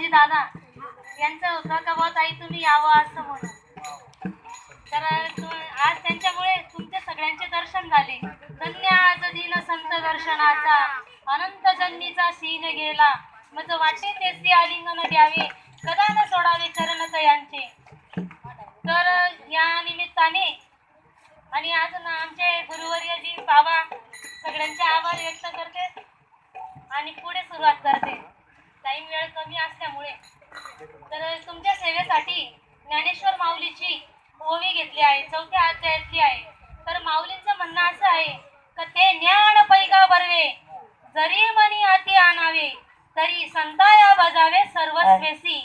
म्हणजे दादा यांचं होतं का बुवा ताई तुम्ही यावं असं म्हणून. तर आज त्यांच्यामुळे तुमच्या सगळ्यांचे दर्शन झाले. धन्य आज दिन संत दर्शनाचा. अनंत जन्मीचा सीन गेला. मग वाटे तेच ते आलिंगन द्यावे. कदा न सोडावे चरण यांचे तर या निमित्ताने आणि आज ना आमचे गुरुवर्यजी बाबा सगळ्यांचे आभार व्यक्त करते आणि पुढे सुरुवात करते. टाईम वेळ कमी असल्यामुळे तर तुमच्या सेवेसाठी ज्ञानेश्वर माऊलीची ओवी घेतली आहे चौथ्या अध्यायातली आहे. तर माऊलींचं म्हणणं असं आहे का ते ज्ञान पैगा बरवे जरी मनी हाती आणावे तरी संताया बजावे सर्वस्वेसी.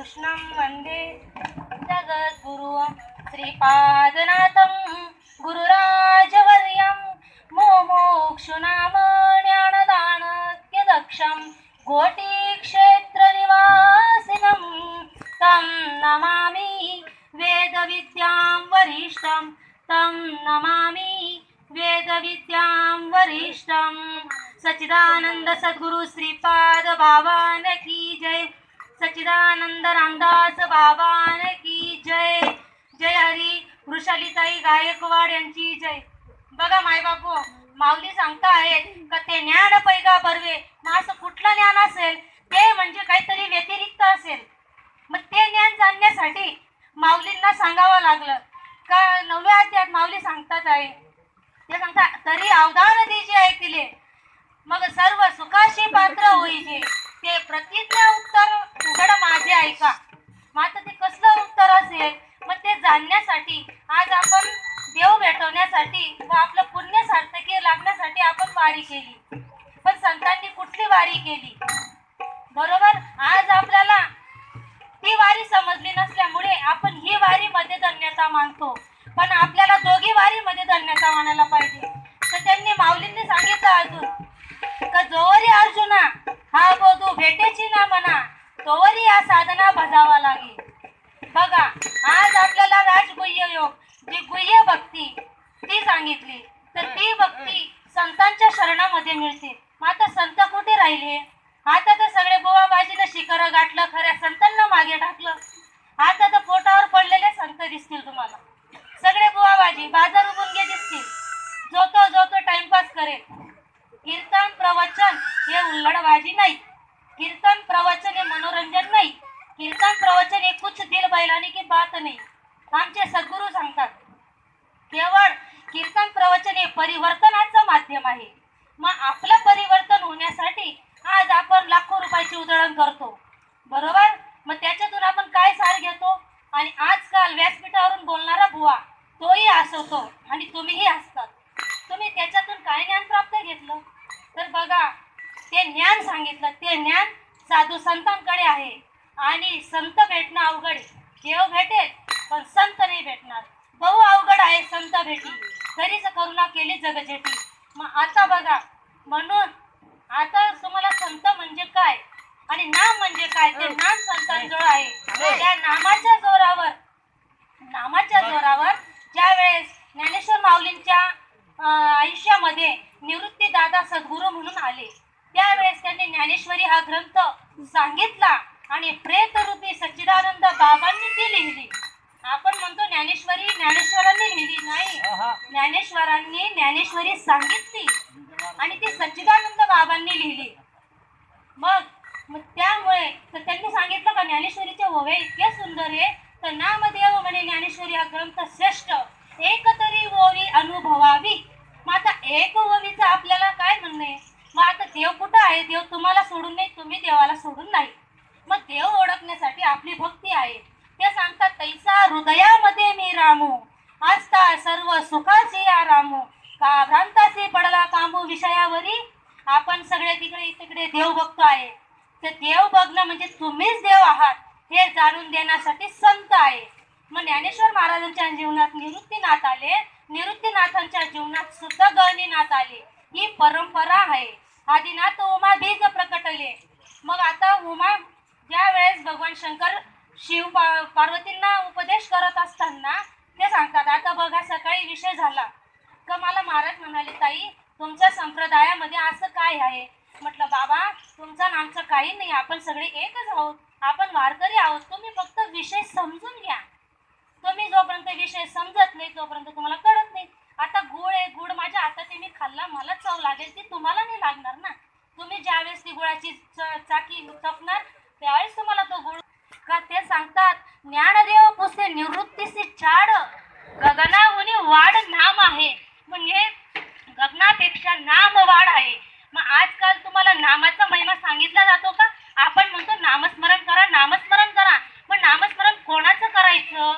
कृष्णं वन्दे जगद्गुरुं श्रीपादनाथं गुरुराजवर्यं मोमोक्षुनाम ज्ञानदानत्यदक्षं कोटिक्षेत्रनिवासिनं तं नमामि वेदविद्यां वरिष्ठं तं नमामि वेदविद्यां वरिष्ठं। सच्चिदानंद सद्गुरु श्रीपाद बाबान की जय। सच्चिदानंद रामदास बाबान की जय. जय हरी. वृषालीताई गायकवाड यांची जय. बघा मायबापू माऊली सांगता आहेत का ते ज्ञान पैगा बरवे मग असं कुठलं ज्ञान असेल ते म्हणजे काहीतरी व्यतिरिक्त असेल. मग ते ज्ञान जाणण्यासाठी माऊलींना सांगावं लागलं. का नवव्या अध्यात माऊली सांगतात आहे. ते सांगता तरी अवधान दिजे ऐकले मग सर्व सुखाशी पात्र होईजे ते प्रतिज्ञा उत्तर ऐका. मग आता ते कसलं उत्तर असेल? मग ते जाणण्यासाठी आज आपण देव भेटवण्यासाठी व आपलं पुण्य सार्थकी लागण्यासाठी आपण वारी केली. पण संतांनी कुठली वारी केली? बरोबर? आज आपल्याला ती वारी समजली नसल्यामुळे आपण ही वारी मध्ये धन्यता मानतो. पण आपल्याला दोघी वारी मध्ये धन्यता मानायला पाहिजे. या साधना भजावा लागेल. बघा आज आपल्याला राजगुह्य योग जी गुह्य भक्ती ती सांगितली. तर ती भक्ती संतांच्या शरणामध्ये मिळते. आता संत कुठे राहिले? आता तर सगळे बोवाबाजीनं शिखर गाठलं खऱ्या संतांना मागे टाकलं. आता तर पोटावर पडलेले संत दिसतील तुम्हाला. सगळे बुवाबाजी बाजार उभुंगे दिसतील. जो तो जो तो टाइमपास करेल. कीर्तन प्रवचन हे उल्लडबाजी नाही कीर्तन प्रवचन हे मनोरंजन नाही. कीर्तन प्रवचन हे कुछ दिल बैलाने की बात नाही. आमचे सद्गुरू सांगतात केवळ कीर्तन प्रवचन हे परिवर्तनाचं माध्यम आहे. मग आपलं परिवर्तन होण्यासाठी आज आपण लाखो रुपयाची उधळण करतो. बरोबर? मग त्याच्यातून आपण काय सार घेतो? आणि आजकाल व्यासपीठावरून बोलणारा बुवा तोही हसवतो आणि तुम्हीही हसतात. तुम्ही त्याच्यातून काय ज्ञान प्राप्त घेतलं? तर बघा ते ज्ञान सांगितलं ते ज्ञान साधू संतांकडे आहे. आणि संत भेटणं अवघड देव भेटेल पण संत नाही भेटणार. बहु अवघड आहे संत भेटी. तरीच करुणा केली जगजेटी. मग आता बघा म्हणून आता तुम्हाला संत म्हणजे काय? आणि नाम म्हणजे काय? ते नाम संतांजवळ आहे. त्या नामाच्या जोरावर नामाच्या जोरावर ज्या वेळेस ज्ञानेश्वर माऊलींच्या आयुष्यामध्ये निवृत्ती दादा सद्गुरू म्हणून आले. त्यावेळेस त्यांनी ज्ञानेश्वरी हा ग्रंथ सांगितला आणि प्रेतरूपी सच्चिदानंद बाबांनी ती लिहिली. आपण म्हणतो ज्ञानेश्वरी ज्ञानेश्वरांनी लिहिली नाही. ज्ञानेश्वरांनी ज्ञानेश्वरी सांगितली आणि ती सच्चिदानंद बाबांनी लिहिली. मग मग त्यामुळे तर त्यांनी सांगितलं का ज्ञानेश्वरीचे ओवे इतके सुंदर आहे तर नामदेव म्हणे ज्ञानेश्वरी हा ग्रंथ श्रेष्ठ. एक तरी ओवी अनुभवावी. मग आता एक ओवीचं आपल्याला काय म्हणणं आहे? मग आता देव कुठं आहे? देव तुम्हाला सोडून नाही तुम्ही देवाला सोडून नाही. मग देव ओळखण्यासाठी आपली भक्ती आहे. ते सांगतात तैसा हृदयामध्ये मी रामू आजता सर्व सुखाची या रामू. का भ्रांतासी पडला कामू विषयावरी? आपण सगळे तिकडे तिकडे देव बघतो आहे. ते देव बघणं म्हणजे तुम्हीच देव आहात हे जाणून देण्यासाठी संत आहे. मग ज्ञानेश्वर महाराजांच्या जीवनात निवृत्तीनाथ आले. निवृत्तीनाथांच्या जीवनात सुद्धा गहनीनाथ आले. ही परंपरा आहे. आदिनाथ उमा बीज प्रकटले. मग आता उमा ज्या वेळेस भगवान शंकर शिव पा- पार्वतींना उपदेश करत असताना ते सांगतात आता बघा सकाळी विषय झाला. का मला महाराज म्हणाले ताई तुमच्या संप्रदायामध्ये असं काय आहे? म्हटलं बाबा तुमचं नामचं काही नाही. आपण सगळे एकच आहोत. आपण वारकरी आहोत. तुम्ही फक्त विषय समजून घ्या. तुम्ही जोपर्यंत विषय समजत नाही तोपर्यंत तुम्हाला कळत नाही. आता गुळ आहे गुळ माझ्या हाताने मी खाल्ला मला चव लागेल ती तुम्हाला नाही लागणार ना. तुम्ही ज्यावेळेस ती गुळाची च- चाकी चपणार त्यावेळेस तुम्हाला तो गुळ का ते सांगतात ज्ञानदेव पुसे निवृत्तीसी चाड गगनाहुनी वाढ नाम आहे. म्हणजे गगनापेक्षा नाम वाढ आहे. मग आजकाल तुम्हाला नामाचा महिमा सांगितला जातो का आपण म्हणतो नामस्मरण करा नामस्मरण करा पण नामस्मरण कोणाचं करायचं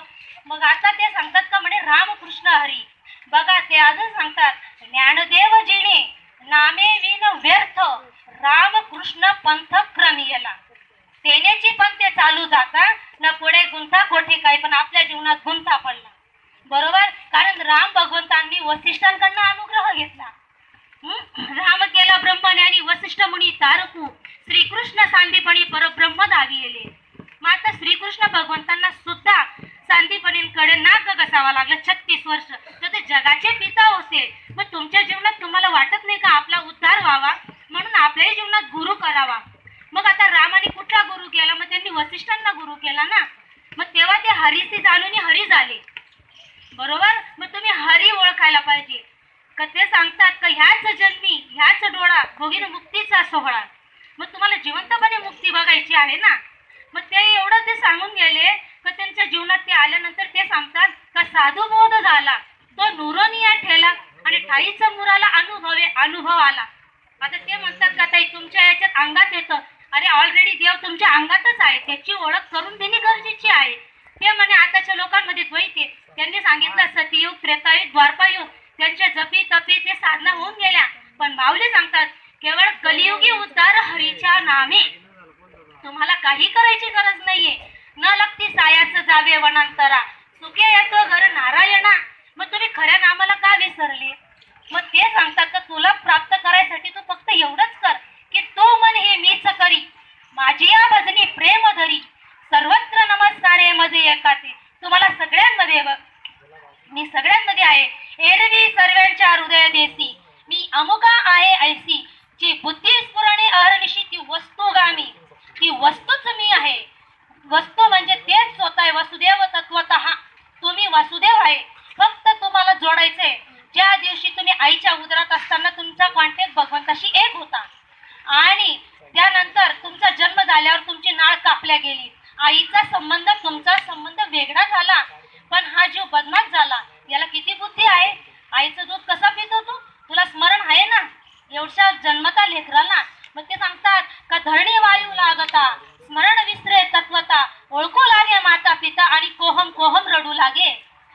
मग आता ते सांगतात का म्हणे रामकृष्ण हरी बघा ते अजून सांगतात ज्ञानदेव जिणे नामे विन व्यर्थ रामकृष्ण पंथ क्रमियला तेनेची पण ते चालू जाता न पुढे गुंता कोठे काही पण आपल्या जीवनात गुंता पडला बरोबर कारण राम भगवंतांनी वसिष्ठांकडनं अनुग्रह घेतला. राम केला ब्रह्मज्ञानी वसिष्ठ मुनी तारकू श्रीकृष्ण सांदीपणी परब्रह्म दावी येले मग आता श्रीकृष्ण भगवंतांना सुद्धा सांदीपणींकडे नाक कसावा लागला. छत्तीस वर्ष. तर ते जगाचे पिता होते. मग तुमच्या जीवनात तुम्हाला वाटत नाही का आपला उद्धार व्हावा? म्हणून आपल्याही जीवनात गुरु करावा. मग आता रामाने कुठला गुरु केला? मग त्यांनी वसिष्ठांना गुरु केला ना? मग तेव्हा ते हरीचे जाणून हरी झाले. बरोबर? मग तुम्ही हरी ओळखायला पाहिजे. का ते सांगतात का ह्याच जन्मी ह्याच डोळा भोगीन मुक्तीचा सोहळा. मग तुम्हाला जिवंतपणे मुक्ती बघायची आहे ना? मग ते एवढं ते सांगून गेले का त्यांच्या जीवनात ते आल्यानंतर ते सांगतात का साधू बोध झाला तो नुरोनिया ठेला आणि ठाईचा मुराला अनुभवे अनुभव आला. आता ते म्हणतात का ताई तुमच्या याच्यात अंगात येतं. अरे ऑलरेडी देव तुमच्या अंगातच आहे. त्याची ओळख करून देणे गरजेची आहे. ते म्हणे आताच्या लोकांमध्ये द्वैत आहे. त्यांनी सांगितलं सतयुग त्रेतायुग द्वारपायुग त्यांच्या जपी तपी ते साधना होऊन गेल्या. पण माऊली सांगतात केवळ कलियुगी उद्धार हरीच्या नामे. तुम्हाला काही करायची गरज नाहीये. न लागती सायाच जावे वनांतरा. सुखे येतो घर नारायणा. मग तुम्ही खऱ्या नामाला का विसरले? मग ते सांगतात का तुला प्राप्त करायसाठी तू फक्त एवढंच कर की तू मन हे मीच करी माझी या भजनी प्रेम धरी सर्वत्र नमस्कारे मध्ये एकाचे तुम्हाला सगळ्यांमध्ये बघ मी सगळ्यांमध्ये आहे एरवी सर्वांच्या हृदय देसी मी अमुका आहे ऐसी जी बुद्धी स्फुरणे अहर्निशी ती वस्तुगामी ती वस्तूच मी आहे वस्तू म्हणजे तेच स्वतः आहे वसुदेव तत्वत तुम्ही वासुदेव आहे फक्त तुम्हाला जोडायचंय ज्या दिवशी तुम्ही आईच्या उदरात असताना तुमचा कॉन्टॅक्ट भगवंताशी एक होता आणि त्यानंतर तुमचा जन्म झाल्यावर तुमची नाळ गेली. आईचा संबंध तुमचा संबंध वेगळा झाला. पण हा जीव बदमाश झाला. याला किती बुद्धी आहे? आईचं दूध कसा पितो तू? तुला स्मरण आहे ना? एवढ्या जन्मता लेकराला. मग ते सांगतात का धरणी वायू लागता? स्मरण विसरे तत्वता. ओळखू लागे माता पिता आणि कोहम कोहम रडू लागे.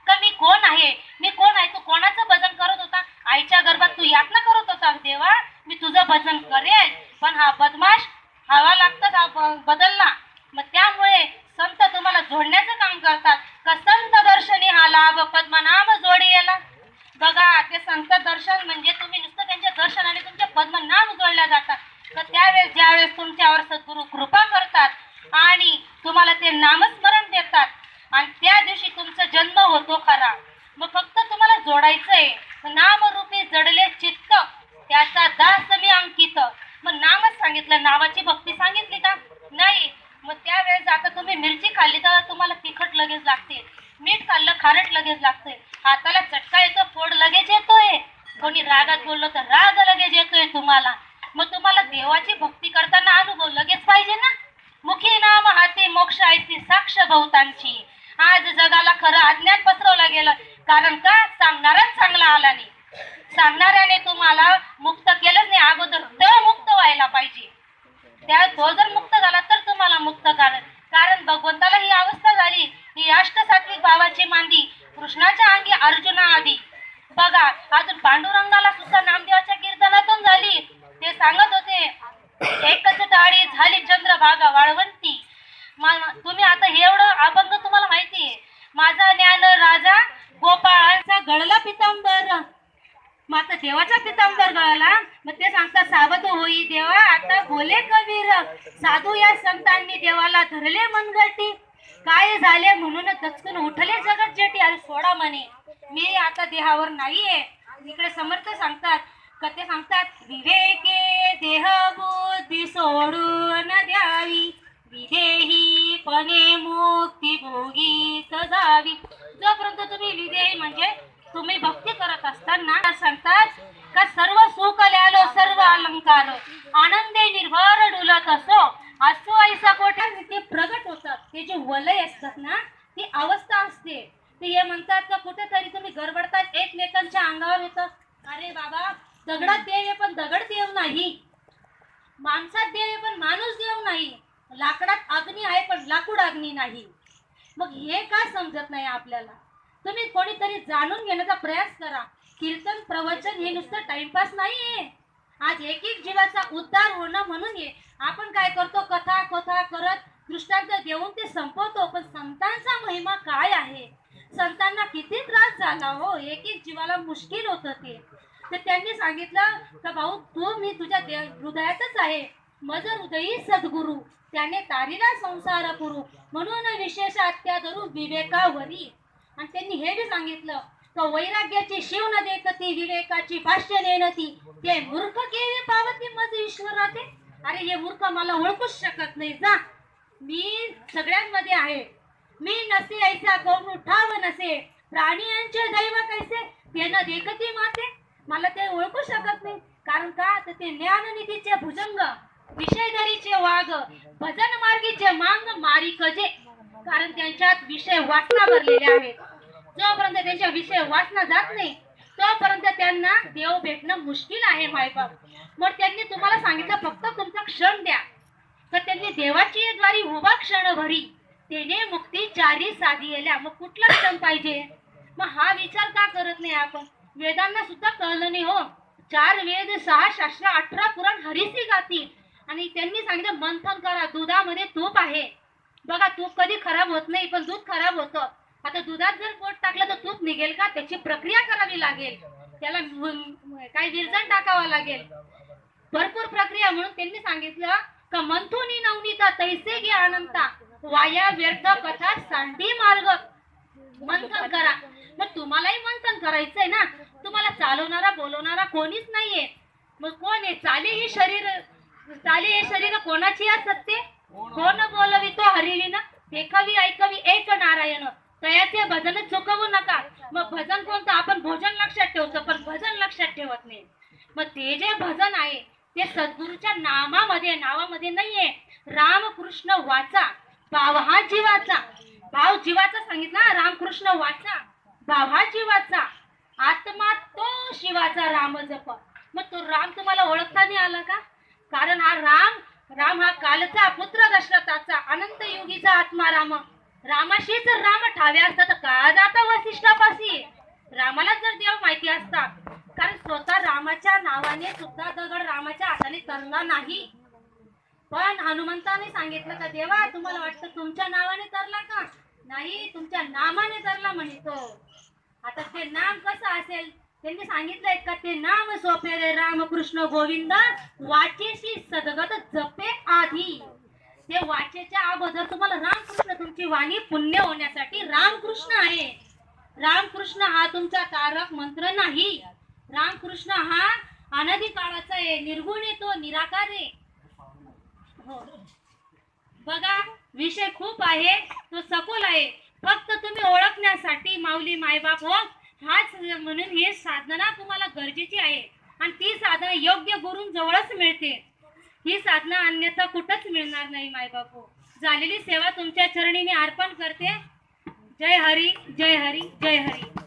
का मी कोण आहे? मी कोण आहे? तू कोणाचं भजन करत होता? आईच्या गर्भात तू यातना करत होता? देवा मी तुझं भजन करेल. पण हा बदमाश हवा लागतच हा बदलला. मग त्यामुळे संत तुम्हाला जोडण्याचं काम करतात. का संत दर्शनी हा लाभ पद्मनाम जोडी याला बघा ते संत दर्शन म्हणजे तुम्ही नुसतं त्यांच्या दर्शनाने तुमचे पद्मनाम जोडल्या जातात. तर त्यावेळेस ज्यावेळेस तुमच्यावर सद्गुरू कृपा करतात आणि तुम्हाला ते नामस्मरण देतात आणि त्या दिवशी तुमचा जन्म होतो खरा. मग फक्त तुम्हाला जोडायचंय. नामरूपी जडले चित्त त्याचा दास मी अंकित. मग नामच सांगितलं नावाची भक्ती सांगितली का? नाही. मग त्यावेळेस आता तुम्ही मिरची खाल्ली तर तुम्हाला तिखट लगेच लागते. मीठ खाल्लं खारट लगेच लागते. हाताला चटका येतो फोड लगेच येतोय. कोणी रागात बोललो तर राग लगेच येतोय तुम्हाला. मग तुम्हाला देवाची भक्ती करताना अनुभव लगेच पाहिजे ना? मुखी नाम हाती मोक्ष ऐसी साक्ष बहुतांची आज जगाला खरं अज्ञान पसरवलं गेलं. कारण का? सांगणाराच चांगला आला नाही. सांगणाऱ्याने तुम्हाला मुक्त केलंच नाही. अगोदर तो मुक्त व्हायला पाहिजे. त्या तो जर मुक्त झाला तर तुम्हाला मुक्त कारण. कारण भगवंताला ही अवस्था झाली. ही अष्टसात्विक भावाची मांदी कृष्णाच्या अंगी अर्जुना आधी बघा अजून पांडुरंगाला सुद्धा नामदेवाच्या कीर्तनातून झाली. ते सांगत होते एकच टाळी झाली चंद्रभागा वाळवंती. मा- तुम्ही आता हे एवढं अभंग तुम्हाला माहिती आहे. माझा ज्ञान राजा गोपाळांचा गळला पितांबर. मग आता देवाचा पितांबर गळाला? मग ते सांगतात सावध होई देवा आता बोले कबीर. साधू या संतांनी देवाला धरले मनगटी. काय झाले म्हणून दचकून उठले जगत जेटी अरे सोडा म्हणे. मी आता देहावर नाहीये. इकडे समर्थ सांगतात कथे सांगतात विवेके देह बुद्धी सोडून द्यावी. विदेही पणे मुक्ती भोगीत जावी. जोपर्यंत तुम्ही विदेही म्हणजे तुम्ही भक्ती करत असताना सांगतात का सर्व सुख ल्यालो सर्व अलंकार. आनंदे निर्भर डुलत असो. असो ऐसा कोठे? ते प्रगट होतात. ते जे वलय असतात ना ती अवस्था असते. ते हे म्हणतात का कुठेतरी तुम्ही गडबडतात एकमेकांच्या अंगावर येतात अरे बाबा दगडात देव आहे पण दगड देव नाही. माणसात देव आहे पण माणूस देव नाही. लाकडात अग्नी आहे पण लाकूड अग्नी नाही. मग हे का समजत नाही आपल्याला? तुम्ही कोणीतरी जाणून घेण्याचा प्रयास करा. कीर्तन प्रवचन हे नुसतं टाइमपास नाहीये. आज एक एक जीवाचा उद्धार होणं म्हणून हे. आपण काय करतो? कथा कथा करत दृष्टांत देऊन ते संपवतो. पण संतांचा महिमा काय आहे? संतांना किती त्रास झाला हो? एक एक जीवाला मुश्किल होतं ते. तर त्यांनी सांगितलं का भाऊ तू मी तुझ्या दे- हृदयातच आहे. मज हृदयी सद्गुरु. त्याने तारीला संसार करू म्हणून विशेष आत्या धरू विवेकावरी. आणि त्यांनी हे बी सांगितलं तो वैराग्याची शिव न देखती विवेकाची भाष्य ती. ते मूर्ख केवी पावती ईश्वर राहते अरे हे मूर्ख मला ओळखूच शकत नाही. जा मी सगळ्यांमध्ये आहे. मी नसे ऐसा कोण उठाव नसे. प्राणियांचे दैव कैसे? ते न देखती माते. मला ते ओळखू शकत नाही. कारण का? तर ते ज्ञाननिधीचे भुजंग विषयधरीचे वाघ भजन मार्गीचे मांग मारिकजे कारण त्यांच्यात विषय वासना भरलेले आहेत. जोपर्यंत त्यांच्या विषय वासना जात नाही तोपर्यंत त्यांना देव भेटणं मुश्किल आहे मायबाप मग त्यांनी तुम्हाला सांगितलं फक्त तुमचा क्षण द्या. तर त्यांनी देवाची द्वारी उभा क्षण भरी त्याने मुक्ती चारी साधियल्या मग कुठला क्षण पाहिजे? मग हा विचार का करत नाही आपण? वेदांना सुद्धा कळलं नाही हो. चार वेद सहा शास्त्र अठरा पुराण हरिसी गातील आणि त्यांनी सांगितलं मंथन करा दुधामध्ये तूप आहे. बघा तूप कधी खराब होत नाही पण दूध खराब होतं. आता दुधात जर पोट टाकलं तर तूप निघेल का? त्याची प्रक्रिया करावी लागेल. त्याला काही काय विरजण टाकावं लागेल. भरपूर प्रक्रिया. म्हणून त्यांनी सांगितलं का मंथुनी नवनीता तैसे घे अनंता. वाया व्यर्थ कथा सांडी मार्ग. मंथन करा. मग तुम्हालाही मंथन करायचंय ना? तुम्हाला चालवणारा बोलवणारा कोणीच नाहीये. मग कोण आहे? चाले ही शरीर चाले हे शरीर कोणाची असते? कोण बोलवितो तो हरिविन देखवी ऐकवी एक नारायण. तयाचे भजन चुकवू नका. मग भजन कोणतं? आपण भोजन लक्षात ठेवतो पण भजन लक्षात ठेवत नाही. मग ते जे भजन आहे ते सद्गुरूच्या नामामध्ये नावामध्ये नाहीये. रामकृष्ण वाचा भाव हा जीवाचा. भाव जीवाचा सांगितला रामकृष्ण वाचा भाव हा जीवाचा. आत्मा तो शिवाचा राम जप मग तो राम तुम्हाला ओळखता नाही आला का? कारण हा राम राम हा कालचा पुत्र दशरथाचा अनंत युगीचा आत्मा राम. रामाशी जर राम ठावे असतात तर का जाता वसिष्ठापाशी? रामाला जर देव माहिती असता कारण स्वतः रामाच्या नावाने सुद्धा दगड रामाच्या हाताने तरला नाही. पण हनुमंताने सांगितलं का देवा तुम्हाला वाटतं तुमच्या नावाने तरला का? नाही तुमच्या नामाने तरला म्हणतो. आता ते नाम कसं असेल? त्यांनी सांगितलंय का ते नाम सोपे रे रामकृष्ण गोविंद वाचेशी सदगत जपे आधी. ते वाचेच्या अगोदर तुम्हाला रामकृष्ण तुमची वाणी पुण्य होण्यासाठी रामकृष्ण आहे. रामकृष्ण हा तुमचा तारक मंत्र नाही. रामकृष्ण हा अनादी काळाचा आहे निर्गुण आहे तो निराकार आहे. हो. बघा विषय खूप आहे तो सखोल आहे. फक्त तुम्ही ओळखण्यासाठी माऊली मायबाप हो हाच म्हणून हे साधना तुम्हाला गरजेची आहे. आणि ती साधना योग्य गुरूंजवळच मिळते. ही साधना अन्यथा कुठंच मिळणार नाही माय बापू. झालेली सेवा तुमच्या चरणी मी अर्पण करते. जय हरी जय हरी जय हरी.